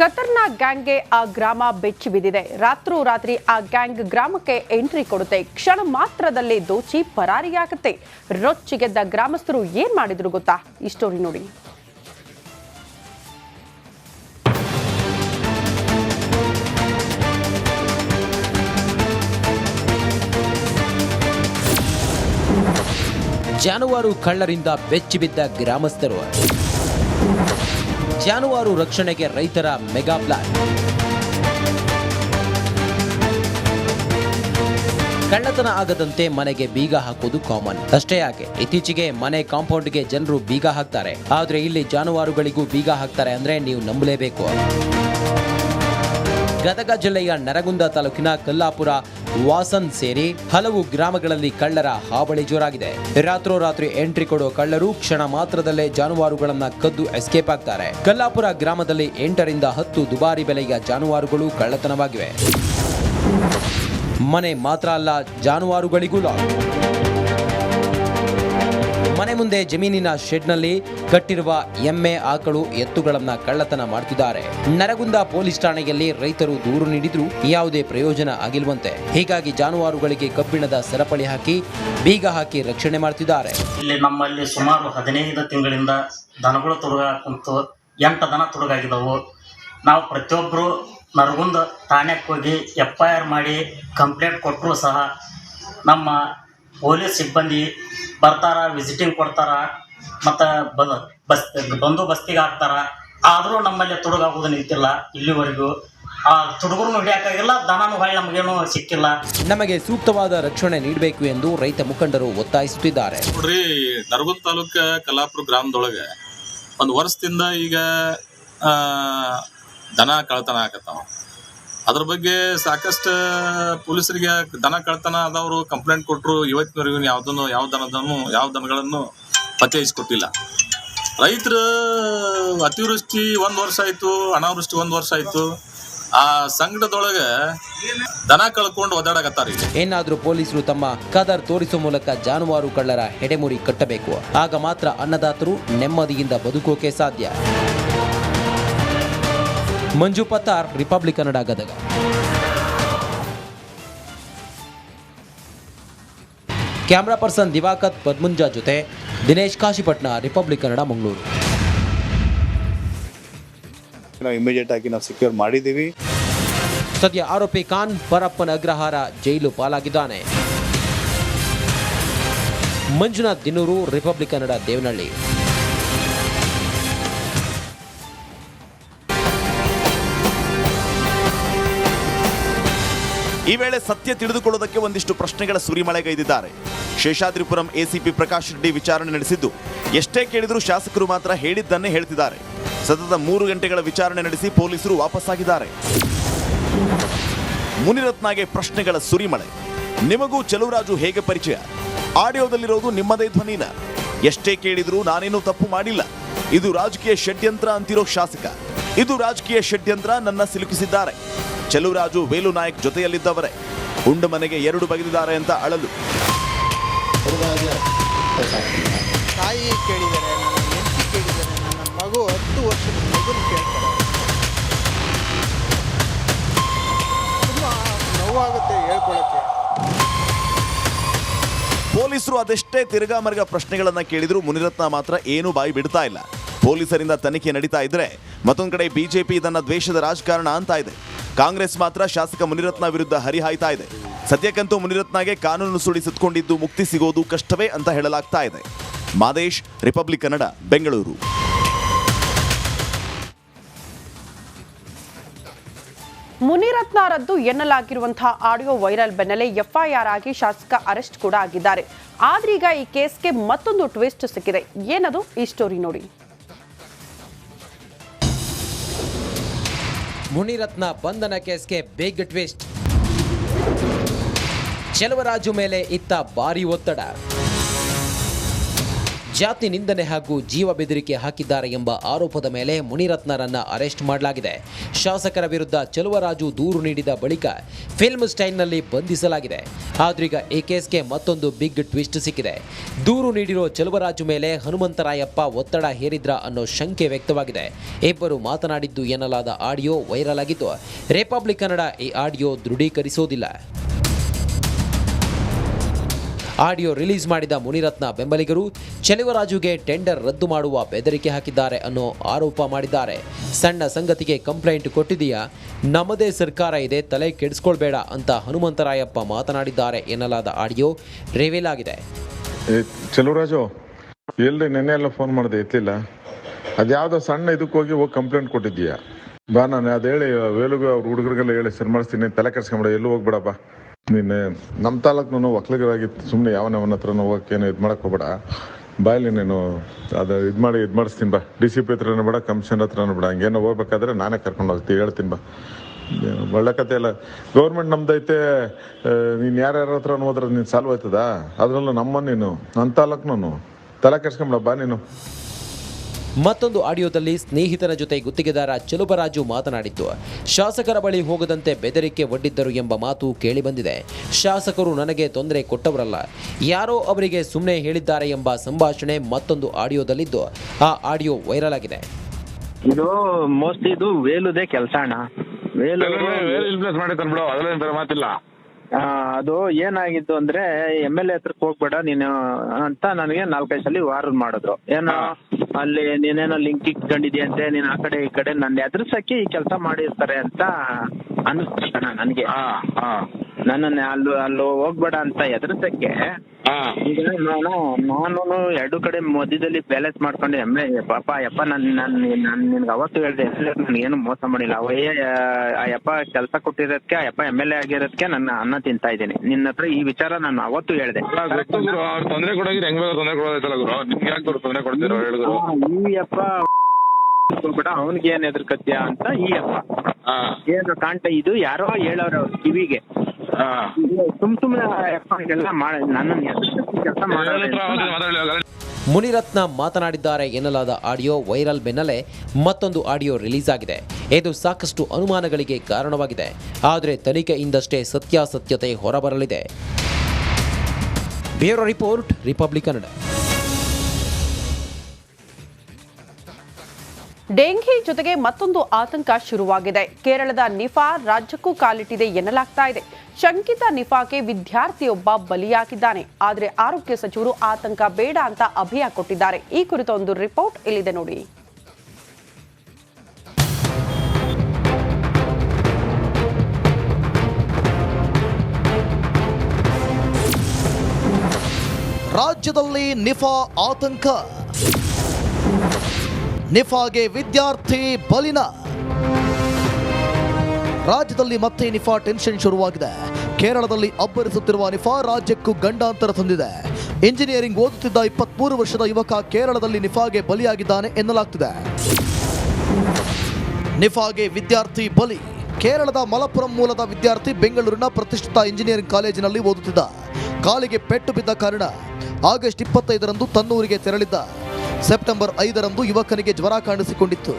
ಖತರ್ನಾಕ್ ಗ್ಯಾಂಗ್ಗೆ ಆ ಗ್ರಾಮ ಬೆಚ್ಚಿ ಬಿದ್ದಿದೆ. ರಾತ್ರೋರಾತ್ರಿ ಆ ಗ್ಯಾಂಗ್ ಗ್ರಾಮಕ್ಕೆ ಎಂಟ್ರಿ ಕೊಡುತ್ತೆ. ಕ್ಷಣ ಮಾತ್ರದಲ್ಲಿ ದೋಚಿ ಪರಾರಿಯಾಗುತ್ತೆ. ರೊಚ್ಚಿಗೆದ್ದ ಗ್ರಾಮಸ್ಥರು ಏನ್ ಮಾಡಿದ್ರು ಗೊತ್ತಾ? ಈ ಸ್ಟೋರಿ ನೋಡಿ. ಜಾನುವಾರು ಕಳ್ಳರಿಂದ ಬೆಚ್ಚಿಬಿದ್ದ ಗ್ರಾಮಸ್ಥರು. ಜಾನುವಾರು ರಕ್ಷಣೆಗೆ ರೈತರ ಮೆಗಾ ಪ್ಲಾನ್. ಕಳ್ಳತನ ಆಗದಂತೆ ಮನೆಗೆ ಬೀಗ ಹಾಕೋದು ಕಾಮನ್. ಅಷ್ಟೇ ಯಾಕೆ, ಇತ್ತೀಚೆಗೆ ಮನೆ ಕಾಂಪೌಂಡ್ಗೆ ಜನರು ಬೀಗ ಹಾಕ್ತಾರೆ. ಆದ್ರೆ ಇಲ್ಲಿ ಜಾನುವಾರುಗಳಿಗೂ ಬೀಗ ಹಾಕ್ತಾರೆ ಅಂದ್ರೆ ನೀವು ನಂಬಲೇಬೇಕು. ಗದಗ ಜಿಲ್ಲೆಯ ನರಗುಂದ ತಾಲೂಕಿನ ಕಲ್ಲಾಪುರ ವಾಸನ್ ಸೇರಿ ಹಲವು ಗ್ರಾಮಗಳಲ್ಲಿ ಕಳ್ಳರ ಹಾವಳಿ ಜೋರಾಗಿದೆ. ರಾತ್ರೋರಾತ್ರಿ ಎಂಟ್ರಿ ಕೊಡೋ ಕಳ್ಳರು ಕ್ಷಣ ಮಾತ್ರದಲ್ಲೇ ಜಾನುವಾರುಗಳನ್ನ ಕದ್ದು ಎಸ್ಕೇಪ್ ಆಗ್ತಾರೆ. ಕಲ್ಲಾಪುರ ಗ್ರಾಮದಲ್ಲಿ ಎಂಟರಿಂದ ಹತ್ತು ದುಬಾರಿ ಬೆಲೆಯ ಜಾನುವಾರುಗಳು ಕಳ್ಳತನವಾಗಿವೆ. ಮನೆ ಮಾತ್ರ ಅಲ್ಲ, ಜಾನುವಾರುಗಳಿಗೂ ಲಾಕ್ ಮನೆ ಮುಂದೆ ಜಮೀನಿನ ಶೆಡ್ನಲ್ಲಿ ಕಟ್ಟಿರುವ ಎಮ್ಮೆ, ಆಕಳು, ಎತ್ತುಗಳನ್ನ ಕಳ್ಳತನ ಮಾಡ್ತಿದ್ದಾರೆ. ನರಗುಂದ ಪೊಲೀಸ್ ಠಾಣೆಯಲ್ಲಿ ರೈತರು ದೂರು ನೀಡಿದ್ರು ಯಾವುದೇ ಪ್ರಯೋಜನ ಆಗಿಲ್ವಂತೆ. ಹೀಗಾಗಿ ಜಾನುವಾರುಗಳಿಗೆ ಕಬ್ಬಿಣದ ಸರಪಳಿ ಹಾಕಿ, ಬೀಗ ಹಾಕಿ ರಕ್ಷಣೆ ಮಾಡ್ತಿದ್ದಾರೆ. ಇಲ್ಲಿ ನಮ್ಮಲ್ಲಿ ಸುಮಾರು ಹದಿನೈದು ತಿಂಗಳಿಂದ ದನಗಳು ತೊಡಗಾಕಂತು ಕುಂತು ಎಂಟು ದನ ತೊಡಗಾಗಿದ್ದವು. ನಾವು ಪ್ರತಿಯೊಬ್ಬರು ನರಗುಂದ ಠಾಣೆಗೆ ಹೋಗಿ ಎಫ್ ಐ ಆರ್ ಮಾಡಿ ಕಂಪ್ಲೇಂಟ್ ಕೊಟ್ಟರು ಸಹ ನಮ್ಮ ಪೊಲೀಸ್ ಸಿಬ್ಬಂದಿ ಬರ್ತಾರ ವಿಸಿಟಿಂಗ್ ಕೊಡ್ತಾರ ಮತ್ತು ಬಂದು ಬಸ್ ಬಂದು ಬಸ್ತಿಗೆ ಹಾಕ್ತಾರ. ಆದರೂ ನಮ್ಮಲ್ಲಿ ತುಡುಗಾಗೋದು ನಿಂತಿಲ್ಲ ಇಲ್ಲಿವರೆಗೂ. ಆ ತುಡುಗರು ಹಿಡಿಯೋಕ್ಕಾಗಿಲ್ಲ ದನನೂ ಹೊಳ್ಳಿ ನಮಗೇನು ಸಿಕ್ಕಿಲ್ಲ. ನಮಗೆ ಸೂಕ್ತವಾದ ರಕ್ಷಣೆ ನೀಡಬೇಕು ಎಂದು ರೈತ ಮುಖಂಡರು ಒತ್ತಾಯಿಸುತ್ತಿದ್ದಾರೆ. ನೋಡ್ರಿ ನರಗುಂದ ತಾಲೂಕ ಕಲಾಪುರ ಗ್ರಾಮದೊಳಗೆ ಒಂದು ವರ್ಷದಿಂದ ಈಗ ಆ, ದನ ಕಳ್ತನ ಆಗತ್ತಾವ. ಅದ್ರ ಬಗ್ಗೆ ಸಾಕಷ್ಟು ಪೊಲೀಸರಿಗೆ ದನ ಕಳ್ತನ ಆದವರು ಕಂಪ್ಲೇಂಟ್ ಕೊಟ್ಟರು ಇವತ್ತಿನವರೆಗೂ ಯಾವುದನ್ನು, ಯಾವ ದನದನ್ನು, ಯಾವ ದನಗಳನ್ನು ಪತ್ತೆ ಹಚ್ಕೊಟ್ಟಿಲ್ಲ ರೈತರು ಅತಿವೃಷ್ಟಿ ಒಂದು ವರ್ಷ ಆಯಿತು, ಅನಾವೃಷ್ಟಿ ಒಂದು ವರ್ಷ ಆಯಿತು. ಆ ಸಂಕಟದೊಳಗೆ ದನ ಕಳ್ಕೊಂಡು ಒದ್ದಾಡಕತ್ತಾರ ಏನಾದ್ರೂ ಪೊಲೀಸರು ತಮ್ಮ ಕದರ್ ತೋರಿಸುವ ಮೂಲಕ ಜಾನುವಾರು ಕಳ್ಳರ ಹೆಡೆಮುರಿ ಕಟ್ಟಬೇಕು. ಆಗ ಮಾತ್ರ ಅನ್ನದಾತರು ನೆಮ್ಮದಿಯಿಂದ ಬದುಕೋಕೆ ಸಾಧ್ಯ. Manju Patar Republic Kannada Gadag. Camera person Divakar Padmunja ಜೊತೆ ದಿನೇಶ್ ಕಾಶಿಪಟ್ನ ರಿಪಬ್ಲಿಕ್ ಕನ್ನಡ ಮಂಗಳೂರು ನಾವು ಇಮಿಡಿಯೇಟ್ ಆಗಿ ನಾವು ಸೆಕ್ಯೂರ್ ಮಾಡಿದ್ದೀವಿ. ಸದ್ಯ ಆರೋಪಿ ಖಾನ್ ಪರಪ್ಪನ ಅಗ್ರಹಾರ ಜೈಲು ಪಾಲಾಗಿದ್ದಾನೆ. ಮಂಜುನಾಥ್ ದಿನೂರು ರಿಪಬ್ಲಿಕ್ ಕನ್ನಡ ದೇವನಹಳ್ಳಿ. ಈ ವೇಳೆ ಸತ್ಯ ತಿಳಿದುಕೊಳ್ಳುವುದಕ್ಕೆ ಒಂದಿಷ್ಟು ಪ್ರಶ್ನೆಗಳ ಸುರಿಮಳೆಗೈದಿದ್ದಾರೆ ಶೇಷಾದ್ರಿಪುರಂ ಎಸಿಪಿ ಪ್ರಕಾಶ್ ರೆಡ್ಡಿ ವಿಚಾರಣೆ ನಡೆಸಿದ್ದು, ಎಷ್ಟೇ ಕೇಳಿದರೂ ಶಾಸಕರು ಮಾತ್ರ ಹೇಳಿದ್ದನ್ನೇ ಹೇಳ್ತಿದ್ದಾರೆ. ಸತತ ಮೂರು ಗಂಟೆಗಳ ವಿಚಾರಣೆ ನಡೆಸಿ ಪೊಲೀಸರು ವಾಪಸ್ಸಾಗಿದ್ದಾರೆ. ಮುನಿರತ್ನಗೆ ಪ್ರಶ್ನೆಗಳ ಸುರಿಮಳೆ. ನಿಮಗೂ ಚಲುವರಾಜು ಹೇಗೆ ಪರಿಚಯ? ಆಡಿಯೋದಲ್ಲಿರೋದು ನಿಮ್ಮದೇ ಧ್ವನಿನ. ಎಷ್ಟೇ ಕೇಳಿದರೂ ನಾನೇನೂ ತಪ್ಪು ಮಾಡಿಲ್ಲ. ಇದು ರಾಜಕೀಯ ಷಡ್ಯಂತ್ರ ಅಂತಿರೋ ಶಾಸಕ. ಇದು ರಾಜಕೀಯ ಷಡ್ಯಂತ್ರ ನನ್ನ ಸಿಲುಕಿಸಿದ್ದಾರೆ. ಚೆಲುವರಾಜು ವೇಲು ನಾಯಕ್ ಜೊತೆಯಲ್ಲಿದ್ದವರೇ. ಉಂಡು ಮನೆಗೆ ಎರಡು ಬಗೆದಿದ್ದಾರೆ ಅಂತ ಅಳಲು. ತಾಯಿ ಕೇಳಿದರೆ ನನ್ನ ಹೆಂಡತಿ ಕೇಳಿದ್ದಾರೆ ನನ್ನ ಮಗು ಹತ್ತು ವರ್ಷದ ಮಗುನ ಕೇಳ್ತಾರೆ. ತುಂಬ ನೋವಾಗುತ್ತೆ ಪೊಲೀಸರು ಅದೆಷ್ಟೇ ತಿರ್ಗಾ ಮರ್ಗ ಪ್ರಶ್ನೆಗಳನ್ನ ಕೇಳಿದ್ರು ಮುನಿರತ್ನ ಮಾತ್ರ ಏನು ಬಾಯಿ ಬಿಡ್ತಾ ಇಲ್ಲ. ಪೊಲೀಸರಿಂದ ತನಿಖೆ ನಡೀತಾ ಇದ್ರೆ ಮತ್ತೊಂದ್ ಕಡೆ ಬಿಜೆಪಿ ಇದನ್ನ ದ್ವೇಷದ ರಾಜಕಾರಣ ಅಂತ ಇದೆ. ಕಾಂಗ್ರೆಸ್ ಮಾತ್ರ ಶಾಸಕ ಮುನಿರತ್ನ ವಿರುದ್ಧ ಹರಿಹಾಯ್ತಾ ಇದೆ. ಸದ್ಯಕ್ಕಂತೂ ಮುನಿರತ್ನಗೆ ಕಾನೂನು ಸುಳಿ ಸುತ್ತಕೊಂಡಿದ್ದು ಮುಕ್ತಿ ಸಿಗೋದು ಕಷ್ಟವೇ ಅಂತ ಹೇಳಲಾಗ್ತಾ ಇದೆ. ಮಾದೇಶ್, ರಿಪಬ್ಲಿಕ್ ಕನ್ನಡ, ಬೆಂಗಳೂರು. ಮುನಿರತ್ನರದ್ದು ಎನ್ನಲಾಗಿರುವಂತಹ ಆಡಿಯೋ ವೈರಲ್ ಬೆನ್ನಲ್ಲೇ ಎಫ್ಐಆರ್ ಆಗಿ ಶಾಸಕ ಅರೆಸ್ಟ್ ಕೂಡ ಆಗಿದ್ದಾರೆ. ಆದ್ರೀಗ ಈ ಕೇಸ್ಗೆ ಮತ್ತೊಂದು ಟ್ವಿಸ್ಟ್ ಸಿಕ್ಕಿದೆ. ಏನದು? ಈ ಸ್ಟೋರಿ ನೋಡಿ. ಮುನಿರತ್ನ ಬಂಧನ ಕೇಸ್ಗೆ ಬಿಗ್ ಟ್ವಿಸ್ಟ್ ಚೆಲುವರಾಜು ಮೇಲೆ ಇತ್ತ ಭಾರಿ ಒತ್ತಡ. ಜಾತಿ ನಿಂದನೆ ಹಾಗೂ ಜೀವ ಬೆದರಿಕೆ ಹಾಕಿದ್ದಾರೆ ಎಂಬ ಆರೋಪದ ಮೇಲೆ ಮುನಿರತ್ನರನ್ನ ಅರೆಸ್ಟ್ ಮಾಡಲಾಗಿದೆ. ಶಾಸಕರ ವಿರುದ್ಧ ಚಲುವರಾಜು ದೂರು ನೀಡಿದ ಬಳಿಕ ಫಿಲ್ಮ್ ಸ್ಟೈಲ್ನಲ್ಲಿ ಬಂಧಿಸಲಾಗಿದೆ. ಆದ್ರೀಗ ಈ ಕೇಸ್ಗೆ ಮತ್ತೊಂದು ಬಿಗ್ ಟ್ವಿಸ್ಟ್ ಸಿಕ್ಕಿದೆ. ದೂರು ನೀಡಿರೋ ಚಲುವರಾಜು ಮೇಲೆ ಹನುಮಂತರಾಯಪ್ಪ ಒತ್ತಡ ಹೇರಿದ್ರ ಅನ್ನೋ ಶಂಕೆ ವ್ಯಕ್ತವಾಗಿದೆ. ಇಬ್ಬರು ಮಾತನಾಡಿದ್ದು ಎನ್ನಲಾದ ಆಡಿಯೋ ವೈರಲ್ ಆಗಿದ್ದು ರಿಪಬ್ಲಿಕ್ ಕನ್ನಡ ಈ ಆಡಿಯೋ ದೃಢೀಕರಿಸೋದಿಲ್ಲ ಆಡಿಯೋ ರಿಲೀಸ್ ಮಾಡಿದ ಮುನಿರತ್ನ ಬೆಂಬಲಿಗರು ಚೆಲುವರಾಜುಗೆ ಟೆಂಡರ್ ರದ್ದು ಮಾಡುವ ಬೆದರಿಕೆ ಹಾಕಿದ್ದಾರೆ ಅನ್ನೋ ಆರೋಪ ಮಾಡಿದ್ದಾರೆ. ಸಣ್ಣ ಸಂಗತಿಗೆ ಕಂಪ್ಲೇಂಟ್ ಕೊಟ್ಟಿದೆಯಾ, ನಮ್ಮದೇ ಸರ್ಕಾರ ಇದೆ, ತಲೆ ಕೆಡಿಸ್ಕೊಳ್ಬೇಡ ಅಂತ ಹನುಮಂತರಾಯಪ್ಪ ಮಾತನಾಡಿದ್ದಾರೆ ಎನ್ನಲಾದ ಆಡಿಯೋ ರಿವೀಲ್ ಆಗಿದೆ ಚೆಲುವರಾಜು ಎಲ್ಲಿ ನೆನ್ನೆ ಎಲ್ಲ ಫೋನ್ ಮಾಡಿದೆ, ಎತ್ತಿಲ್ಲ. ಅದ್ಯಾವುದೋ ಸಣ್ಣ ಇದಕ್ಕೆ ಹೋಗಿ ಹೋಗಿ ಕಂಪ್ಲೇಂಟ್ ಕೊಟ್ಟಿದ್ದೀಯ. ಬಾ, ನಾನು ಅದು ಹೇಳಿ ವೇಲುಗ ಅವ್ರ ಹುಡುಗರಿಗೆಲ್ಲ ಹೇಳಿ ಸರಿ ಮಾಡಿಸ್ತೀನಿ ತಲೆ ಕೆಡ್ಸ್ಕೊಂಬಿಡ ಎಲ್ಲೂ ಹೋಗ್ಬಿಡಪ್ಪ ನೀನು ನಮ್ಮ ತಾಲೂಕ್ನೂ ನಾನು ಒಕ್ಕಲಿಗರಾಗಿತ್ತು ಸುಮ್ಮನೆ ಯಾವನವನ ಹತ್ರನೂ ಹೋಗಕ್ಕೆ ಏನೋ ಇದು ಮಾಡಕ್ಕೆ ಹೋಗ್ಬೇಡ. ಬಾಯಲ್ಲಿ ನೀನು ಅದು ಇದು ಮಾಡಿ, ಇದು ಮಾಡಿಸ್ತೀನಿ ಬಾ. ಡಿ ಸಿ ಪಿ ಹತ್ರನೂ ಬೇಡ, ಕಮಿಷನ್ ಹತ್ರನೂ ಬೇಡ. ಹಂಗೇನೋ ಹೋಗ್ಬೇಕಾದ್ರೆ ನಾನೇ ಕರ್ಕೊಂಡು ಹೋಗ್ತೀನಿ, ಹೇಳ್ತೀನಿ ಬಾ. ಒಳ್ಳೆ ಕತೆ ಇಲ್ಲ ಗೌರ್ಮೆಂಟ್ ನಮ್ದೈತೆ ನೀನು ಯಾರ್ಯಾರ ಹತ್ರ ಹೋದ್ರೆ ನೀನು ಸಾಲ್ವ್ ಆಯ್ತದ? ಅದ್ರಲ್ಲೂ ನಮ್ಮ ನೀನು ನನ್ನ ತಾಲೂಕ್ನು ತಲೆ ಕೆಡ್ಸ್ಕೊಂಬಿಡ ಬಾ ನೀನು. ಮತ್ತೊಂದು ಆಡಿಯೋದಲ್ಲಿ ಸ್ನೇಹಿತನ ಜೊತೆ ಗುತ್ತಿಗೆದಾರ ಚಲುಬರಾಜು ಮಾತನಾಡಿದ್ದು ಶಾಸಕರ ಬಳಿ ಹೋಗದಂತೆ ಬೆದರಿಕೆ ಒಡ್ಡಿದ್ದರು ಎಂಬ ಮಾತು ಕೇಳಿಬಂದಿದೆ ಶಾಸಕರು ನನಗೆ ತೊಂದರೆ ಕೊಟ್ಟವರಲ್ಲ ಯಾರೋ ಅವರಿಗೆ ಸುಮ್ಮನೆ ಹೇಳಿದ್ದಾರೆ ಎಂಬ ಸಂಭಾಷಣೆ ಮತ್ತೊಂದು ಆಡಿಯೋದಲ್ಲಿದ್ದು ಆ ಆಡಿಯೋ ವೈರಲ್ ಆಗಿದೆ. ಇದು ಮೋಸ್ಟ್ಲಿ ಇದು ವೇಲುದೇ ಕೆಲಸ ಅಣ್ಣ. ವೇಲು ಇನ್ಫ್ಲೂಯೆನ್ಸ್ ಮಾಡಿ ತಂದ್ಬಿಡು ಅದ್ರಲ್ಲಿ ಮಾತಿಲ್ಲ. ಆ, ಅದು ಏನಾಗಿತ್ತು ಅಂದ್ರೆ ಎಂ ಎಲ್ ಎ ಹತ್ರಕ್ಕೆ ಹೋಗ್ಬೇಡ ನೀನು ಅಂತ ನನಗೆ ನಾಲ್ಕೈದು ಸಲ ವಾರನ್ ಮಾಡಿದ್ರು. ಏನೋ ಅಲ್ಲಿ ನೀನೇನೋ ಲಿಂಕ್ ಇಟ್ಕೊಂಡಿದ್ಯಂತೆ ನೀನ್ ಆ ಕಡೆ ಈ ಕಡೆ ನನ್ನ ಎದುರ್ಸಕ್ಕೆ ಈ ಕೆಲಸ ಮಾಡಿರ್ತಾರೆ ಅಂತ ಅನಿಸ್ತಣ ನನಗೆ. ನನ್ನನ್ನ ಅಲ್ಲಿ ಅಲ್ಲಿ ಹೋಗ್ಬೇಡ ಅಂತ ಎದುರಿಸಕ್ಕೆ ಈಗ ನಾನು ನಾನು ಎರಡು ಕಡೆ ಮಧ್ಯದಲ್ಲಿ ಬ್ಯಾಲೆನ್ಸ್ ಮಾಡ್ಕೊಂಡು ಎಮ್ಮೆ ಪಾಪ ಯಪ್ಪ ನನ್ ನನ್ ನನ್ ನಿನ್ಗೆ ಅವತ್ತು ಹೇಳ್ದೆ ನಾನು ಏನು ಮೋಸ ಮಾಡಿಲ್ಲ. ಅವಯ್ಯ ಆ ಯಪ್ಪ ಕೆಲಸ ಕೊಟ್ಟಿರೋದಕ್ಕೆ ಆ ಯಪ್ಪ ಎಂ ಎಲ್ ಎ ಆಗಿರೋದಕ್ಕೆ ನನ್ನ ಅನ್ನ ತಿಂತಾ ಇದ್ದೀನಿ. ನಿನ್ನ ಹತ್ರ ಈ ವಿಚಾರ ನಾನು ಅವತ್ತು ಹೇಳ್ದೆ. ತೊಂದರೆ ಕೊಡೋಗಿ ಹೆಂಗ್ ತೊಂದರೆ ಕೊಡೋದೈತಲ್ಲ ಗುರು? ನಿಮ್ಗೆ ಯಾಕೆ ತೊಂದರೆ ಕೊಡ್ತೀರೋ ಹೇಳಿದ್ರು ಈ ಯಪ್ಪ ಬಿಡ ಅವನಿಗೆ ಏನ್ ಎದುರ್ಕತ್ಯ ಅಂತ ಈ ಯಪ್ಪ. ಏನು ಕಾಣ್ತಾ ಇದು ಯಾರೋ ಹೇಳೋರು ಅವ್ರ ಕಿವಿಗೆ. ಸುಮ್ ಸುಮ್ನೆ ಆ ಮಾಡ ಕೆಲಸ ಮಾಡೋದು ಮುನಿರತ್ನ ಮಾತನಾಡಿದ್ದಾರೆ ಎನ್ನಲಾದ ಆಡಿಯೋ ವೈರಲ್ ಬೆನ್ನಲ್ಲೇ ಮತ್ತೊಂದು ಆಡಿಯೋ ರಿಲೀಸ್ ಆಗಿದೆ ಇದು ಸಾಕಷ್ಟು ಅನುಮಾನಗಳಿಗೆ ಕಾರಣವಾಗಿದೆ. ಆದರೆ ತನಿಖೆಯಿಂದಷ್ಟೇ ಸತ್ಯಾಸತ್ಯತೆ ಹೊರಬರಲಿದೆ. Bureau report Republic Kannada. Dengue ಜೊತೆಗೆ ಮತ್ತೊಂದು ಆತಂಕ ಶುರುವಾಗಿದೆ. ಕೇರಳದ ನಿಫಾ ರಾಜ್ಯಕ್ಕೂ ಕಾಲಿಟ್ಟಿದೆ ಎನ್ನಲಾಗ್ತಾ ಇದೆ. ಶಂಕಿತ ನಿಫಾಗೆ ವಿದ್ಯಾರ್ಥಿಯೊಬ್ಬ ಬಲಿಯಾಗಿದ್ದಾನೆ. ಆದರೆ ಆರೋಗ್ಯ ಸಚಿವರು ಆತಂಕ ಬೇಡ ಅಂತ ಅಭಯ ಕೊಟ್ಟಿದ್ದಾರೆ. ಈ ಕುರಿತ ಒಂದು ರಿಪೋರ್ಟ್ ಇಲ್ಲಿದೆ ನೋಡಿ. ರಾಜ್ಯದಲ್ಲಿ ನಿಫಾ ಆತಂಕ. ನಿಫಾಗೆ ವಿದ್ಯಾರ್ಥಿ ಬಲಿನ. ರಾಜ್ಯದಲ್ಲಿ ಮತ್ತೆ ನಿಫಾ ಟೆನ್ಷನ್ ಶುರುವಾಗಿದೆ. ಕೇರಳದಲ್ಲಿ ಅಬ್ಬರಿಸುತ್ತಿರುವ ನಿಫಾ ರಾಜ್ಯಕ್ಕೂ ಗಂಡಾಂತರ ತಂದಿದೆ. ಇಂಜಿನಿಯರಿಂಗ್ ಓದುತ್ತಿದ್ದ ಇಪ್ಪತ್ಮೂರು ವರ್ಷದ ಯುವಕ ಕೇರಳದಲ್ಲಿ ನಿಫಾಗೆ ಬಲಿಯಾಗಿದ್ದಾನೆ ಎನ್ನಲಾಗ್ತಿದೆ. ನಿಫಾಗೆ ವಿದ್ಯಾರ್ಥಿ ಬಲಿ. ಕೇರಳದ ಮಲಪುರಂ ಮೂಲದ ವಿದ್ಯಾರ್ಥಿ ಬೆಂಗಳೂರಿನ ಪ್ರತಿಷ್ಠಿತ ಇಂಜಿನಿಯರಿಂಗ್ ಕಾಲೇಜಿನಲ್ಲಿ ಓದುತ್ತಿದ್ದ. ಕಾಲಿಗೆ ಪೆಟ್ಟು ಬಿದ್ದ ಕಾರಣ ಆಗಸ್ಟ್ ಇಪ್ಪತ್ತೈದರಂದು ತನ್ನೂರಿಗೆ ತೆರಳಿದ್ದ. ಸೆಪ್ಟೆಂಬರ್ ಐದರಂದು ಯುವಕನಿಗೆ ಜ್ವರ ಕಾಣಿಸಿಕೊಂಡಿತ್ತು.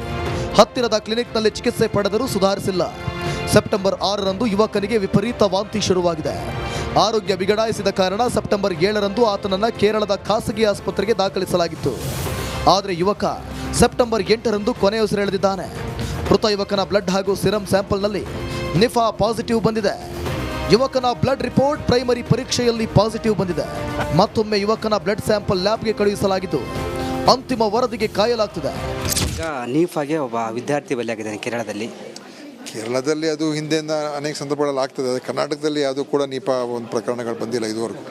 ಹತ್ತಿರದ ಕ್ಲಿನಿಕ್ನಲ್ಲಿ ಚಿಕಿತ್ಸೆ ಪಡೆದರೂ ಸುಧಾರಿಸಿಲ್ಲ. ಸೆಪ್ಟೆಂಬರ್ ಆರರಂದು ಯುವಕನಿಗೆ ವಿಪರೀತ ವಾಂತಿ ಶುರುವಾಗಿದೆ. ಆರೋಗ್ಯ ಬಿಗಡಾಯಿಸಿದ ಕಾರಣ ಸೆಪ್ಟೆಂಬರ್ ಏಳರಂದು ಆತನನ್ನ ಕೇರಳದ ಖಾಸಗಿ ಆಸ್ಪತ್ರೆಗೆ ದಾಖಲಿಸಲಾಗಿತ್ತು. ಆದರೆ ಯುವಕ ಸೆಪ್ಟೆಂಬರ್ ಎಂಟರಂದು ಕೊನೆಯುಸಿರೆಳೆದಿದ್ದಾನೆ ಮೃತ ಯುವಕನ ಬ್ಲಡ್ ಹಾಗೂ ಸಿರಮ್ ಸ್ಯಾಂಪಲ್ನಲ್ಲಿ ನಿಫಾ ಪಾಸಿಟಿವ್ ಬಂದಿದೆ. ಯುವಕನ ಬ್ಲಡ್ ರಿಪೋರ್ಟ್ ಪ್ರೈಮರಿ ಪರೀಕ್ಷೆಯಲ್ಲಿ ಪಾಸಿಟಿವ್ ಬಂದಿದೆ. ಮತ್ತೊಮ್ಮೆ ಯುವಕನ ಬ್ಲಡ್ ಸ್ಯಾಂಪಲ್ ಲ್ಯಾಬ್ಗೆ ಕಳುಹಿಸಲಾಗಿದ್ದು, ಅಂತಿಮ ವರದಿಗೆ ಕಾಯಲಾಗ್ತಿದೆ. ಈಗ ನೀಫಾಗೆ ಒಬ್ಬ ವಿದ್ಯಾರ್ಥಿ ಬಲಿಯಾಗಿದ್ದಾನೆ ಕೇರಳದಲ್ಲಿ. ಕೇರಳದಲ್ಲಿ ಅದು ಹಿಂದೆಯಿಂದ ಅನೇಕ ಸಂದರ್ಭಗಳಲ್ಲಿ ಆಗ್ತದೆ. ಆದರೆ ಕರ್ನಾಟಕದಲ್ಲಿ ಅದು ಕೂಡ ನೀಪಾ ಒಂದು ಪ್ರಕರಣಗಳು ಬಂದಿಲ್ಲ ಇದುವರೆಗೂ.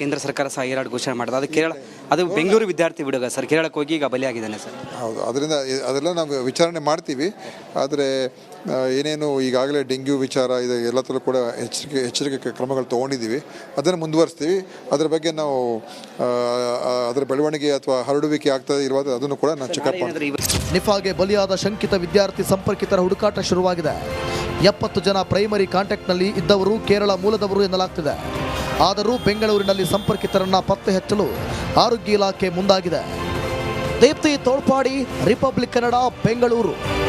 ಕೇಂದ್ರ ಸರ್ಕಾರ ಸಹ ಏರಾಡ್ ಘೋಷಣೆ ಮಾಡಿದೆ. ಅದು ಕೇರಳ ಅದು ಬೆಂಗಳೂರು ವಿದ್ಯಾರ್ಥಿ ಬಿಡುಗ ಸರ್. ಕೇರಳಕ್ಕೆ ಹೋಗಿ ಈಗ ಬಲಿಯಾಗಿದ್ದಾನೆ ಸರ್. ಹೌದು. ಅದರಿಂದ ಅದೆಲ್ಲ ನಾವು ವಿಚಾರಣೆ ಮಾಡ್ತೀವಿ. ಆದರೆ ಏನೇನು ಈಗಾಗಲೇ ಡೆಂಗ್ಯೂ ವಿಚಾರ ಇದು ಎಲ್ಲದರಲ್ಲೂ ಕೂಡ ಎಚ್ಚರಿಕೆ ಎಚ್ಚರಿಕೆ ಕ್ರಮಗಳು ತೊಗೊಂಡಿದ್ದೀವಿ. ಅದನ್ನು ಮುಂದುವರಿಸ್ತೀವಿ. ಅದರ ಬಗ್ಗೆ ನಾವು ಅದರ ಬೆಳವಣಿಗೆ ಅಥವಾ ಹರಡುವಿಕೆ ಆಗ್ತದೆ ಇರುವಾಗ ಅದನ್ನು ಕೂಡ ನಾವು ಚೆಕಪ್ ಮಾಡ್ತೀವಿ. ನಿಫಾಗೆ ಬಲಿಯಾದ ಶಂಕಿತ ವಿದ್ಯಾರ್ಥಿ ಸಂಪರ್ಕಿತರ ಹುಡುಕಾಟ ಶುರುವಾಗಿದೆ. ಎಪ್ಪತ್ತು ಜನ ಪ್ರೈಮರಿ ಕಾಂಟ್ಯಾಕ್ಟ್ನಲ್ಲಿ ಇದ್ದವರು ಕೇರಳ ಮೂಲದವರು ಎನ್ನಲಾಗ್ತಿದೆ. ಆದರೂ ಬೆಂಗಳೂರಿನಲ್ಲಿ ಸಂಪರ್ಕಿತರನ್ನ ಪತ್ತೆ ಹಚ್ಚಲು ಆರೋಗ್ಯ ಇಲಾಖೆ ಮುಂದಾಗಿದೆ. ದೀಪ್ತಿ ತೋಳ್ಪಾಡಿ ರಿಪಬ್ಲಿಕ್ ಕನ್ನಡ ಬೆಂಗಳೂರು